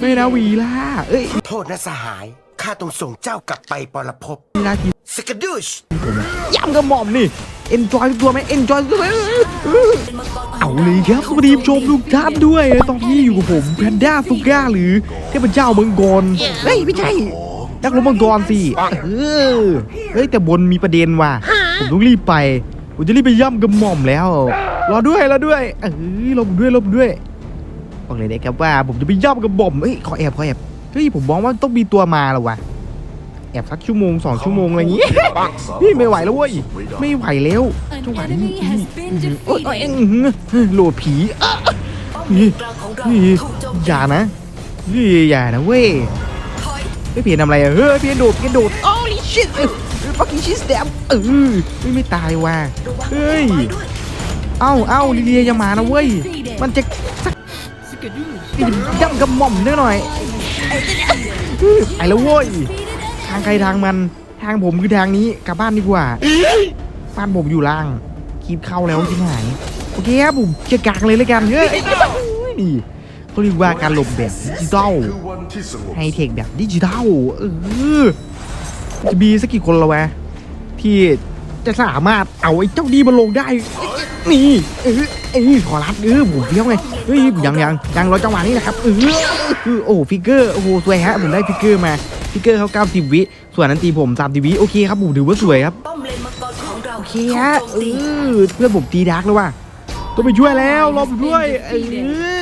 ไม่นะวีล่าเอ้ยโทษนะสหาย ข้าต้องส่งเจ้ากลับไปปรภพวีล่าทีสกัดดุชย่ำกระหม่อมนี่เอ็นจอยตัวไหมเอ็นจอยตัวไหมเอาเลยครับสวัสดีผู้ชมทุกท่านด้วย ตอนนี้อยู่กับผมแพนด้าซุก้าหรือเทพเจ้าเมืองกรเฮ้ย ไม่ใช่นักรบมังกรสิเออเฮ้ย แต่บนมีประเด็นว่ะ ผมต้องรีบไป ผมจะรีบไปย่ำกระหม่อมแล้ว รอด้วยรอด้วยเออรอผมด้วยรอผมด้วย บอกเลยนะครับว่าผมจะไปย่ำกระหม่อมเฮ้ยขอแอบขอแอบเฮ้ยผมมองว่าต้องมีตัวมาแล้ววะแอบสักชั่วโมงสองชั่วโมงอะไรอย่างงี้ พี่ไม่ไหวแล้วเว้ยไม่ไหวแล้วจังหวะนี้นี่โอ๊ยโอ๊ยอื้อหือโหลดผีอะนี่นี่อย่านะนี่อย่านะเว้ยไม่เพียนทำอะไรอะเฮ้ยเพียนโดดเพียนโดด holy shit เออ fucking shit damn เออไม่ไม่ตายว่ะเฮ้ยเอ้าเอ้าลิเลียอย่ามานะเว้ยมันจะสัก ย่ำกระหม่อมนิดหน่อยไปแล้วเว้ยทางใครทางมันทางผมคือทางนี้กลับบ้านดีกว่าบ้านผมอยู่ล่างคีบเข้าแล้วที่ไหนโอเคครับผมจะกางเลยแล้วกันเฮ้ยนี่เขาเรียกว่าการหลบแบบดิจิตอลไฮเทคแบบดิจิตอลเออจะมีสักกี่คนละวะที่ จะสามารถเอาไอ้เจ้าดีมาลงได้ นี่เออเออขอรับเออผมเพี้ยวไงเฮ้ยยังยังยังรอจังหวะนี้นะครับเออโอ้ฟิกเกอร์โอ้โหสวยฮะผมได้ฟิกเกอร์มาฟิกเกอร์เขา90วิส่วนนั้นตีผมสามตีวิโอเคครับผมถือว่าสวยครับเลนมังกรของเราโอเคฮะเออเพื่อนผมตีดาร์กแล้วว่ะต้องไปช่วยแล้วรอผมด้วยเอ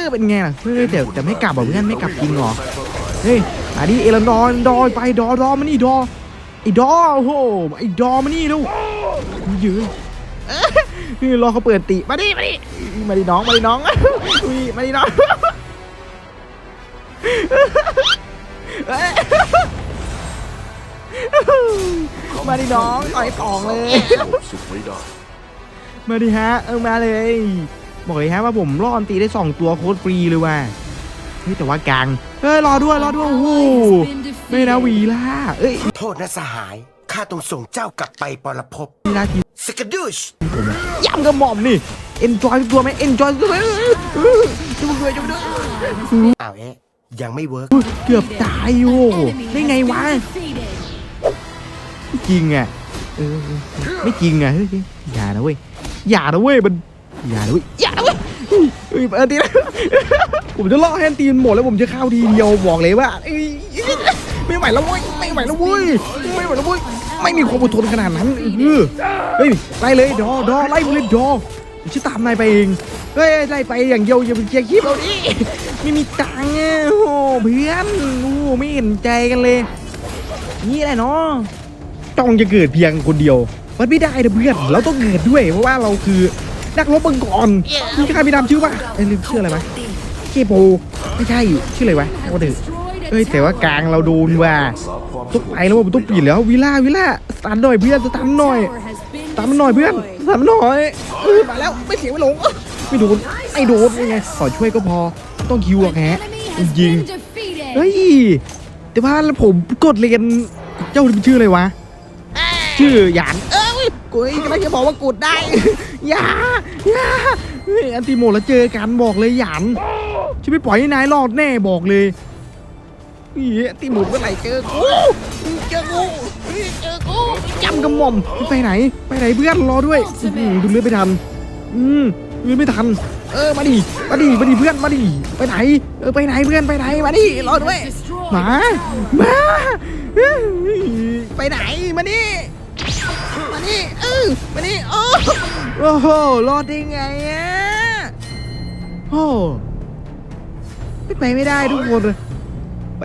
อเป็นไงล่ะเฮ้ยแต่แต่ไม่กลับเหรอเพื่อนไม่กลับจริงเหรอเฮ้ยมาดิเอลันดอนดอยไปดอดอมานี่ดอไอ้ดอโอ้โหไอ้ดอมานี่ดู ยืนนี่รอเขาเปิดติมาดิมาดิมาดิน้องมาดิน้องอุ้ยมาดิน้องเอ้ยมาดิน้องต่อยต่องเลยสุขไม่ได้มาดิฮะเออมาเลยบอกเลยฮะว่าผมรอดตีได้2ตัวโค้ดฟรีเลยว่ะเฮ้ยแต่ว่ากลางเฮ้ยรอด้วยรอด้วยโอ้โหไม่นะวีล่าเอ้ยโทษนะสหาย ข้าต้องส่งเจ้ากลับไปปรภพวีล่าทีสกัดดุชย่ำกระหม่อมนี่เอ็นจอยตัวไหมเอ็นจอยตัวไหมจะมาด้วยจะมาด้วยอ้าวเอ๊ะยังไม่เวิร์กเกือบตายโอ้โหได้ไงวะไม่จริงอะเออไม่จริงอะเฮ้ยอย่านะเว้ยอย่านะเว้ยมันอย่านะเว้ยอย่านะเว้ยเฮ้ยเออทีนะผมจะล่อแฮนด์ตีนหมดแล้วผมจะเข้าทีเดียวบอกเลยว่าเอ้ย ไม่ไหวแล้วเว้ยไม่ไหวแล้วเว้ยไม่ไหวแล้วเว้ยไม่มีความอดทนขนาดนั้นเออเฮ้ยไล่เลยดอดอไล่ไปเลยดอผมจะตามนายไปเองเฮ้ยไล่ไปอย่างเดียวอย่าไปเชียร์คลิปเอาดิไม่มีตังค์อะโอ้โหเพื่อนโอ้โหไม่เห็นใจกันเลย นี่แหละเนาะต้องจะเกิดเพียงคนเดียวมันไม่ได้นะเพื่อนเราต้องเกิดด้วย เพราะว่าเราคือนักรบมังกรมีใครมีนามชื่อว่าเอ้ยลืมชื่ออะไรไหมเคโปไม่ใช่ชื่ออะไรวะว่าเดือเอ้ยแต่ว่ากลางเราโดนว่ะต้องไปแล้วว่ะมันต้องปิดแล้ววิล่าวิล่าสตันหน่อยเพื่อนสตันหน่อยสตันมันหน่อยเพื่อนสตันมันหน่อยเออมาแล้วไม่เสียไม่หลงไม่โดนไม่โดนยังไงขอช่วยก็พอต้องคิวอะแฮะยิงเฮ้ยแต่ว่าผมกดเรียนเจ้ามันชื่ออะไรวะชื่อหยานเอ้ยกูกำลังจะบอกว่ากดได้อย่าอย่าเฮ้ยอันติโมแล้วเจอกันบอกเลยหยานฉันไม่ปล่อยให้นายรอดแน่บอกเลย นี่ตีหมุนเมื่อไหร่เจอกูเจอกูเจอกูจำกระหม่อมไปไหน ไปไหนเพื่อนรอด้วยดูเลือดไม่ทัน อืมเลือดไม่ทัน เออมาดิมาดิมาดิเพื่อนมาดิไปไหน เออไปไหนเพื่อนไปไหนมาดิรอด้วยมามาไปไหนมาดิมาดิเออมาดิโอ้โหรอดได้ไงอะโอ้ไม่ไปไม่ได้ทุกคนเลย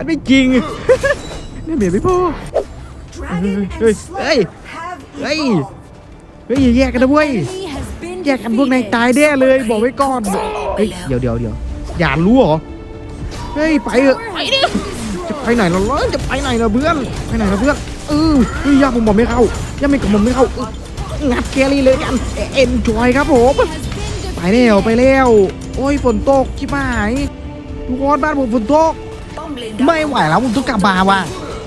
มันไม่จริงนี่เบียดไม่พอ เฮ้ย เฮ้ย เฮ้ย เฮ้ยอย่าแยกกันนะเว้ย แยกกันพวกนายตายแน่เลยบอกไว้ก่อน เฮ้ย เดี๋ยวเดี๋ยวเดี๋ยวอย่ารู้เหรอ เฮ้ยไปเถอะไปดิจะไปไหนล่ะจะไปไหนล่ะเพื่อน ไปไหนล่ะเพื่อนเออเฮ้ยยากผมบอกไม่เข้ายากไม่กับผมไม่เข้าเอองัดแกลี่เลยกันเอ็นจอยครับผม ไปแล้วไปแล้ว โอ้ยฝนตกชิบหายทุกคนบ้านผมฝนตกป้อมเลน ไม่ไหวแล้วผมต้องกลับมาว่ะ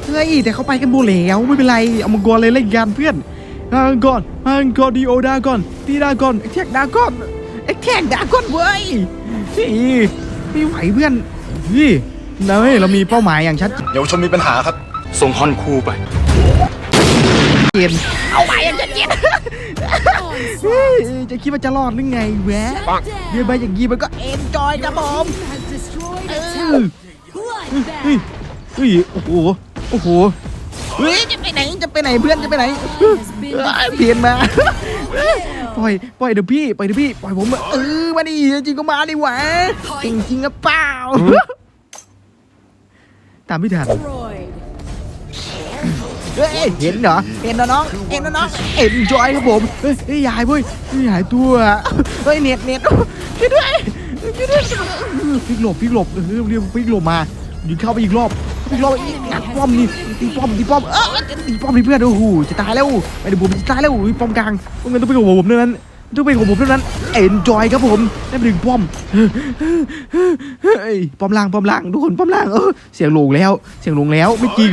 เฮ้ยแต่เขาไปกันบูแล้วไม่เป็นไรเอามังกรเลยเล่นกันเพื่อนมังกรมังกรดีโอดากอนดีดากอนแท็กดากอนแท็กดากอนเว้ยเฮ้ยไม่ไหวเพื่อนเฮ้ยนะเฮ้ยเรามีเป้าหมายอย่างชัดเยาวชนมีปัญหาครับ ส่งฮอนคูไปเจนเอาหมายอย่างชัดเจนเฮ้ยจะคิดว่าจะรอดหรือไงแวะเรียนไปอย่างนี้มันก็เอ็นจอยครับผม has destroyed เฮ้ยเฮ้ยโอ้โหโอ้โหเฮ้ยจะไปไหนจะไปไหนเพื่อนจะไปไหนเอ้ยเพียนมาปล่อยปล่อยเดี๋ยวพี่ปล่อยเดี๋ยวพี่ปล่อยผมเออมาดิจริงก็มาดิหวะจริงจริงอะเปล่าตามไม่ทันเฮ้ยเห็นเหรอเห็นนะน้องเห็นนะน้องเอ็นจอยครับผมเฮ้ยเฮ้ยายเว้ยเฮ้ยายตัวเฮ้ยเน็ตเน็ตช่วยด้วยช่วยด้วยพลิกหลบพลิกหลบเออเรียกพลิกหลบมา ยิงเข้าไปอีกรอบอีกรอบอีกงัดป้อมนี่ตีป้อมตีป้อมเออตีป้อมนี่เพื่อนโอ้โหจะตายแล้วไปเดี๋ยวผมจะตายแล้วอุ้ยป้อมกลางต้องเป็นต้องเป็นของผมเท่านั้นต้องเป็นของผมเท่านั้นเอ็นจอยครับผมได้ไปถึงป้อมเฮ้ยป้อมล่างป้อมล่างทุกคนป้อมล่างเออเสียงลงแล้ว เสียงลงแล้วไม่จริง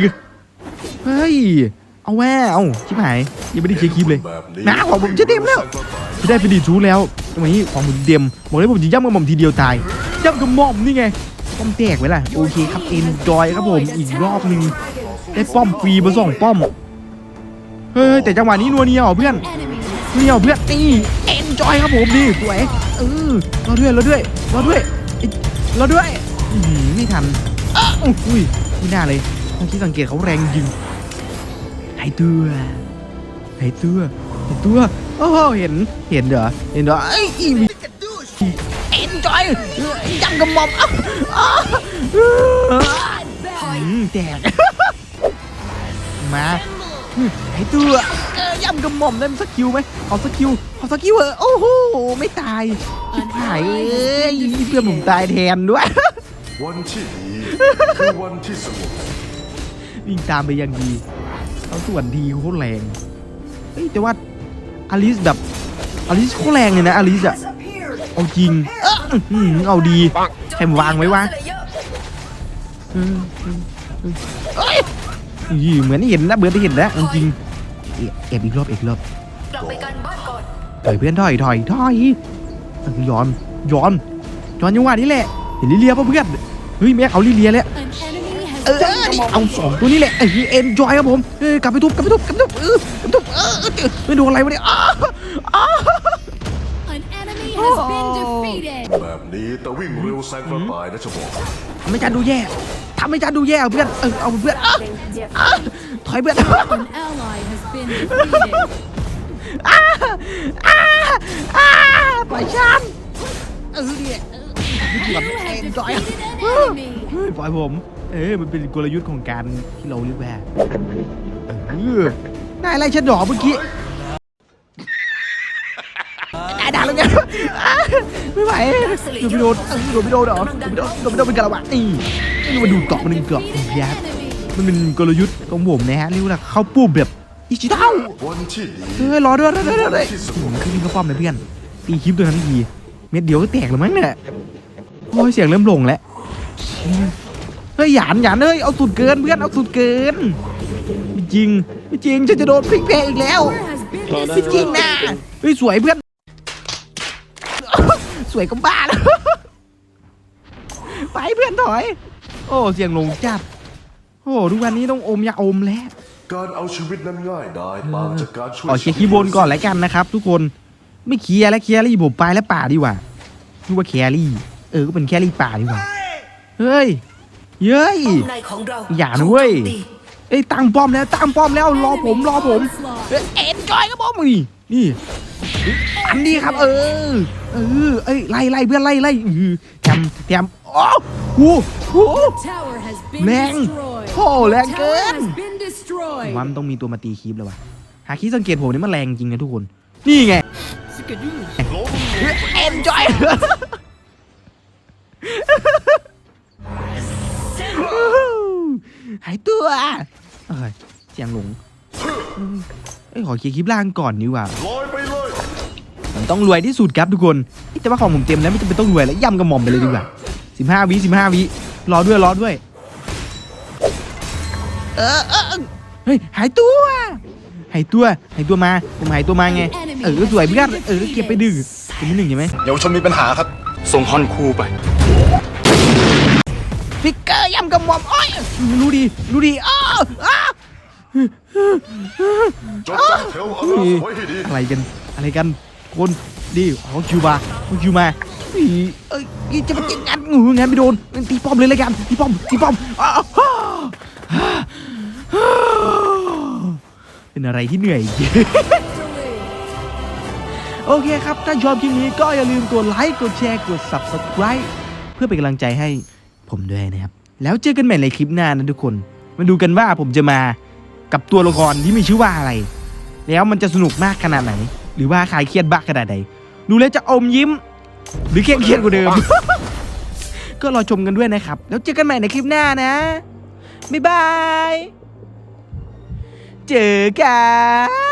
เฮ้ยเอาแว่เอาชิบหายยังไม่ได้เคลียร์คลิปเลยนะของผมจะเต็มแล้วจะได้ไปดีชูแล้วตรงนี้ของผมเต็มบอกเลยผมจะย่ำกับหม่อมทีเดียวตายย่ำกับหม่อมนี่ไง ป้อมแตกไว้ล่ะโอเคครับเอ็นจอยครับผมอีกรอบหนึงได้ป้อมฟรีมาสองป้อมเฮ้ยแต่จังหวะนี้นัวเนียเหรอเพื่อนเนียเหรอเพื่อนนี่เอ็นจอยครับผมนี่สวยเออเรอด้วยเรอด้วยเรอด้วยอิ๊ะรอด้วยอือไม่ทันอุ้ยไม่น่าเลยเมื่อกี้สังเกตเขาแรงจริงหายตัวหายตัวหายตัวโอ้โหเห็นเห็นเหรอเห็นเหรอไอ้อี จอยยังกระหม่อมอ้าวอ้าวอืมแตกมาหายตัวเออย่ำกระหม่อมได้สกิลไหมขอสกิลขอสกิลเออโอ้โหไม่ตายชิบหายเอ้ยเพื่อนผมตายแทนด้วยวันที่ดีคือวันที่สงบวิ่งตามไปอย่างดีเขาส่วนทีโคตรแรงเฮ้ยแต่ว่าอลิสแบบอลิสโคตรแรงเลยนะอลิสอะเอาจริงเอ้ อื้อหือเอาดีใครมาวางไว้วะออเออเออเอ้ยอีเหมือนเห็นนะเบือนได้เห็นนะเอาจริงเอแอบอีกรอบอีกรอบ กลับไปกันบ้านก่อนถอยเพื่อนถอยถอยถอยเออย้อนย้อนย้อนจังหวะนี้แหละเห็นลิเลียป่ะเพื่อนเฮ้ยแม่เอาลิเลียแล้ว An enemy has เอ been นี่เอาสองตัวนี้แหละไอ้เอ็นจอยครับผมเออกลับไปทุบกลับไปทุบกลับไปทุบเออกลับไปทุบเออเออไม่ดนอะไรวะเนี่ยอ้าอ้า has been defeated. แบบนี้แต่วิ่งเร็วแซงกระต่ายนะจะบอกทำให้จานดูแย่ทำให้จานดูแย่เอาเพื่อน เออ เอาเพื่อนอ้าวอ้าวถอยเพื่อน An ally has been defeated. อ้าวอ้าวอ้าวปล่อยฉันเออเนี่ยเออไม่เกี่ยวกับ You เอ็ have นจอย defeated an enemy. เฮ้ยปล่อยผม เออมันเป็นกลยุทธ์ของการที่เราเรียกว่าเออได้อะไรฉันดอกเมื่อกี้ได้ด่าแล้วไงอะไม่ไหวโดนไปโดนเออโดนไปโดนเหรอโดนไปโดนโดนไปโดนเป็นกระบะนี่นี่มันดูเกาะมันเป็นเกาะ Defeated ยั an ด enemy. มันเป็นกลยุทธ์ของผมนะฮะเรียกว่าเข้าปุ๊บแบบอิชิเท่าวันที่ดีเฮ้ยรอด้วยรอด้วยรอด้วยถึงขึ้นกระป้อมเลยเพื่อนตีคลิปตัวนั้นทีเม็ดเดียวก็แตกแล้วมั้งเนี่ยโอ้ยเสียงเริ่มลงแล้วเฮ้ยหยานหยานเฮ้ยเอาสุดเกินเพื่อนเอาสุดเกินไม่จริงไม่จริงฉันจะโดนพลิกแพ้อีกแล้ว War has been ไม่จริงนะเฮ้ยสวยเพื่อน สวยก็บ้าแล้ว ไปเพื่อนถอย โอ้เสียงลงจัด โอ้ทุกวันนี้ต้องอมยาอมแล้วการเอาชีวิตนั้นง่ายดายต่างจากการช่วยขอเคลียร์คีย์บนก่อนแล้วกันนะครับ ทุกคนไม่เคลียร์แล้วเคลียร์รี่ผมไปแล้วป่าดีกว่านึกว่าแครี่ เออก็เป็นแครี่ป่าดีกว่าเฮ้ยเย้ยป้อมในของเราอย่านะเว้ยถูกโจมตีเอ้ยตั้งป้อมแล้วตั้งป้อมแล้วรอผมรอผม onslaught. เอ้ยเอ็นจอยครับผมนี่นี่อัน นี้ครับ เออ เออ เอ้ยไล่ไล่เพื่อนไล่ไล่เออแถมแถมโอ้โหโห Tower has been แรง destroyed. โอ้แรงเกิ Tower น has been ผม destroyed. ว่ามันต้องมีตัวมาตีคีบแล้ววะหาคีบสังเกตผมนี่มันแรงจริงนะทุกคน นี่ไงเอ็นจอยหายตัวเอ้ยเสียงหลงเอ้ยขอเคลียร์คลิปล่างก่อนดีกว่า ต้องรวยที่สุดครับทุกคนเอ้ยแต่ว่าของผมเต็มแล้วไม่จำเป็นต้องรวยแล้วย่ำกระหม่อมไปเลยดีกว่าสิบห้าวิสิบห้าวิรอด้วยรอด้วย เออเออเออเฮ้ยหายตัวหายตัวหายตัวมาผมหายตัวมาไงเออสวยเพื่อนเออเก็บไปดื้อเป็นที่หนึ่งใช่ไหมเยาวชนมีปัญหาครับ ส่งฮอนคูไปฟิกเกอร์ย่ำกระหม่อมโอ้ยรู้ดีรู้ดีอ้าวอ้าวจดจำแถวอาราไว้ให้ดีอะไรกัน อะไรกัน คนดีของคิวบาของคิวมาอีเอ้ยจะมาจิงกันงูงานไม่โดนตีป้อมเลยละกันตีป้อมตีป้อมเป็นอะไรที่เหนื่อยโอเคครับ ถ้าชอบคลิปนี้ก็อย่าลืมกดไลค์กดแชร์กด subscribe เพื่อเป็นกำลังใจให้ผมด้วยนะครับ แล้วเจอกันใหม่ในคลิปหน้านะทุกคน มาดูกันว่าผมจะมากับตัวละครที่มีชื่อว่าอะไร แล้วมันจะสนุกมากขนาดไหน หรือว่าคลายเครียดบ้าขนาดไหนดูแล้วจะอมยิ้ม หรือเครียดเครียดกว่าเดิม ก็รอชมกันด้วยนะครับ แล้วเจอกันใหม่ในคลิปหน้านะ บ๊ายบาย เจอกัน